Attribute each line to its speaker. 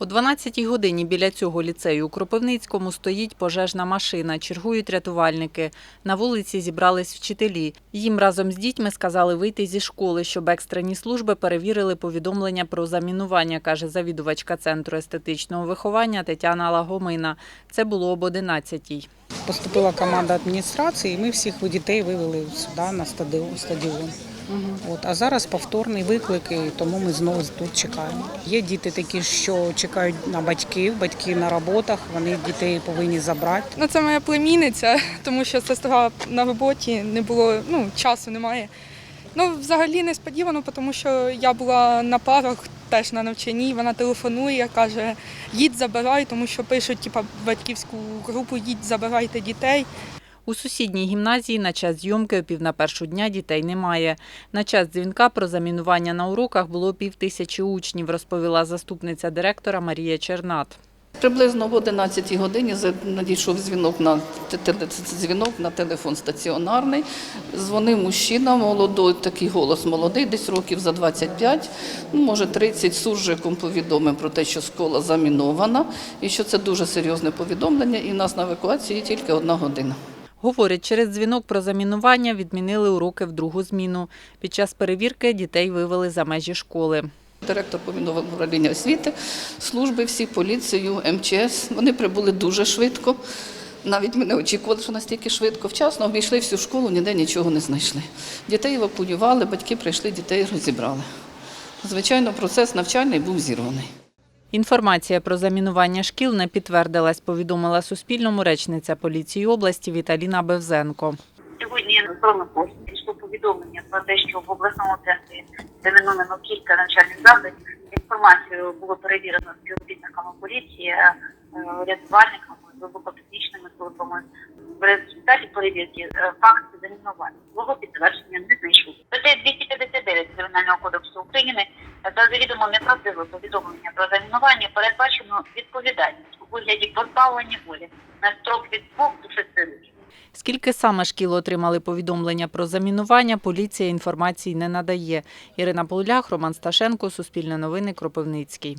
Speaker 1: О 12-й годині біля цього ліцею у Кропивницькому стоїть пожежна машина, чергують рятувальники. На вулиці зібрались вчителі. Їм разом з дітьми сказали вийти зі школи, щоб екстрені служби перевірили повідомлення про замінування, каже завідувачка Центру естетичного виховання Тетяна Лагомина. Це було об 11-й.
Speaker 2: Поступила команда адміністрації, і ми всіх дітей вивели сюди на стадіон. От, а зараз повторний виклик, і тому ми знову тут чекаємо. Є діти такі, що чекають на батьків, батьки на роботах, вони дітей повинні забрати.
Speaker 3: Ну, це моя племінниця, тому що сестра на роботі не було, ну, часу немає. Ну, взагалі несподівано, тому що я була на парах теж на навчанні, вона телефонує, каже, їдь забирай, тому що пишуть, типа, батьківську групу, їдь, забирайте дітей.
Speaker 1: У сусідній гімназії на час зйомки о пів на першу дня дітей немає. На час дзвінка про замінування на уроках було пів тисячі учнів, розповіла заступниця директора Марія Чернат.
Speaker 4: Приблизно в 11 годині надійшов дзвінок на дзвінок на телефон стаціонарний. Дзвонив мужчина, молодий, такий голос молодий, десь років за 25, ну, може 30, суржиком повідомив про те, що школа замінована і що це дуже серйозне повідомлення, і в нас на евакуації тільки одна година.
Speaker 1: Говорять, через дзвінок про замінування відмінили уроки в другу зміну. Під час перевірки дітей вивели за межі школи.
Speaker 4: Директор повідомив управління освіти, служби всі, поліцію, МЧС. Вони прибули дуже швидко. Навіть ми не очікували, що настільки швидко. Вчасно обійшли всю школу, ніде нічого не знайшли. Дітей евакуювали, батьки прийшли, дітей розібрали. Звичайно, процес навчальний був зірваний.
Speaker 1: Інформація про замінування шкіл не підтвердилась, повідомила Суспільному речниця поліції області Віталіна Бевзенко.
Speaker 5: Сьогодні Бронепосту пішло повідомлення про те, що в обласному центрі заміновано кілька навчальних закладів. Інформацію було перевірено співробітниками поліції, е, рятувальниками, вибухотехнічними службами. В результаті перевірки е, факт замінування свого підтвердження не знайшов. Стаття 259 Кримінального кодексу України за завідомо неправдиве повідомлення про замінування передбачено відповідальність у вигляді позбавлення волі на строк від 2 до 6 років.
Speaker 1: Скільки саме шкіл отримали повідомлення про замінування, поліція інформації не надає. Ірина Полулях, Роман Сташенко, Суспільне новини, Кропивницький.